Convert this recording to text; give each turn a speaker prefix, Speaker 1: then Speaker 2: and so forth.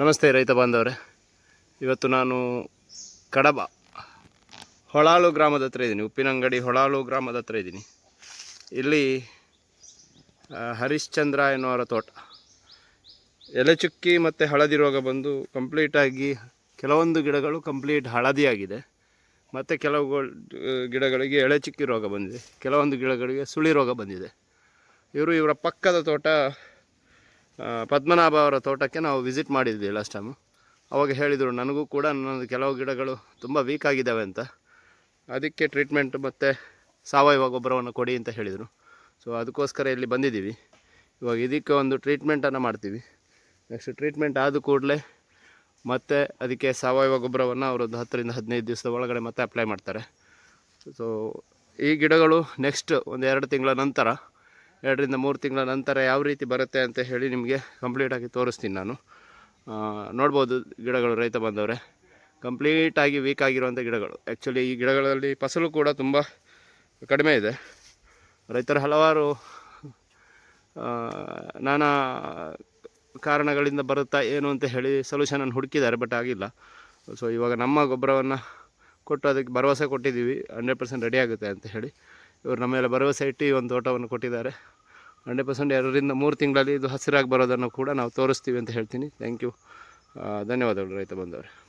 Speaker 1: ನಮಸ್ತೆ ರೈತ ಬಾಂಧವರೇ. ಇವತ್ತು ನಾನು ಕಡಬ, ಹೊಳಾಳು ಗ್ರಾಮದ ಹತ್ರ ಇದ್ದೀನಿ. ಉಪ್ಪಿನಂಗಡಿ ಹೊಳಾಳು ಗ್ರಾಮದ ಹತ್ರ ಇದ್ದೀನಿ. ಇಲ್ಲಿ ಹರಿಶ್ಚಂದ್ರ ಎನ್ನುವರ ತೋಟ. ಎಲೆಚುಕ್ಕಿ ಮತ್ತು ಹಳದಿ ರೋಗ ಬಂದು ಕಂಪ್ಲೀಟಾಗಿ ಕೆಲವೊಂದು ಗಿಡಗಳು ಕಂಪ್ಲೀಟ್ ಹಳದಿಯಾಗಿದೆ. ಮತ್ತು ಕೆಲವು ಗಿಡಗಳಿಗೆ ಎಳೆಚುಕ್ಕಿ ರೋಗ ಬಂದಿದೆ. ಕೆಲವೊಂದು ಗಿಡಗಳಿಗೆ ಸುಳಿ ರೋಗ ಬಂದಿದೆ. ಇವರು ಇವರ ಪಕ್ಕದ ತೋಟ ಪದ್ಮನಾಭ ಅವರ ತೋಟಕ್ಕೆ ನಾವು ವಿಸಿಟ್ ಮಾಡಿದ್ವಿ ಲಾಸ್ಟ್ ಟೈಮು ಅವಾಗ ಹೇಳಿದರು, ನನಗೂ ಕೂಡ ನನ್ನ ಕೆಲವು ಗಿಡಗಳು ತುಂಬ ವೀಕ್ ಆಗಿದ್ದಾವೆ ಅಂತ. ಅದಕ್ಕೆ ಟ್ರೀಟ್ಮೆಂಟ್ ಮತ್ತು ಸಾವಯವ ಗೊಬ್ಬರವನ್ನು ಕೊಡಿ ಅಂತ ಹೇಳಿದರು. ಸೊ ಅದಕ್ಕೋಸ್ಕರ ಇಲ್ಲಿ ಬಂದಿದ್ದೀವಿ. ಇವಾಗ ಇದಕ್ಕೆ ಒಂದು ಟ್ರೀಟ್ಮೆಂಟನ್ನು ಮಾಡ್ತೀವಿ. ನೆಕ್ಸ್ಟ್ ಟ್ರೀಟ್ಮೆಂಟ್ ಆದ ಕೂಡಲೇ ಮತ್ತೆ ಅದಕ್ಕೆ ಸಾವಯವ ಗೊಬ್ಬರವನ್ನು ಅವರೊಂದು ಹತ್ತರಿಂದ ಹದಿನೈದು ದಿವಸದ ಒಳಗಡೆ ಮತ್ತೆ ಅಪ್ಲೈ ಮಾಡ್ತಾರೆ. ಸೊ ಈ ಗಿಡಗಳು ನೆಕ್ಸ್ಟ್ ಒಂದು ಎರಡು ತಿಂಗಳ ನಂತರ ಎರಡರಿಂದ ಮೂರು ತಿಂಗಳ ನಂತರ ಯಾವ ರೀತಿ ಬರುತ್ತೆ ಅಂತ ಹೇಳಿ ನಿಮಗೆ ಕಂಪ್ಲೀಟಾಗಿ ತೋರಿಸ್ತೀನಿ ನಾನು. ನೋಡ್ಬೋದು ಗಿಡಗಳು ರೈತ ಬಂದವರೆ. ಕಂಪ್ಲೀಟಾಗಿ ವೀಕ್ ಆಗಿರುವಂಥ ಗಿಡಗಳು. ಆ್ಯಕ್ಚುಲಿ ಈ ಗಿಡಗಳಲ್ಲಿ ಫಸಲು ಕೂಡ ತುಂಬ ಕಡಿಮೆ ಇದೆ. ರೈತರು ಹಲವಾರು ನಾನಾ ಕಾರಣಗಳಿಂದ ಬರುತ್ತಾ ಏನು ಅಂತ ಹೇಳಿ ಸೊಲ್ಯೂಷನನ್ನು ಹುಡುಕಿದ್ದಾರೆ ಬಟ್ ಆಗಿಲ್ಲ. ಸೊ ಇವಾಗ ನಮ್ಮ ಗೊಬ್ಬರವನ್ನು ಕೊಟ್ಟು ಅದಕ್ಕೆ ಭರವಸೆ ಕೊಟ್ಟಿದ್ದೀವಿ. ಹಂಡ್ರೆಡ್ ಪರ್ಸೆಂಟ್ ರೆಡಿ ಆಗುತ್ತೆ ಅಂತ ಹೇಳಿ. ಇವರು ನಮ್ಮ ಮೇಲೆ ಭರವಸೆ ಇಟ್ಟು ಒಂದು ತೋಟವನ್ನು ಕೊಟ್ಟಿದ್ದಾರೆ. ಹಂಡ್ರೆಡ್ ಪರ್ಸೆಂಟ್ ಎರಡರಿಂದ ಮೂರು ತಿಂಗಳಲ್ಲಿ ಇದು ಹಸಿರಾಗಿ ಬರೋದನ್ನು ಕೂಡ ನಾವು ತೋರಿಸ್ತೀವಿ ಅಂತ ಹೇಳ್ತೀನಿ. ಥ್ಯಾಂಕ್ ಯು ಧನ್ಯವಾದಗಳು ರೈತ ಬಂದವರು.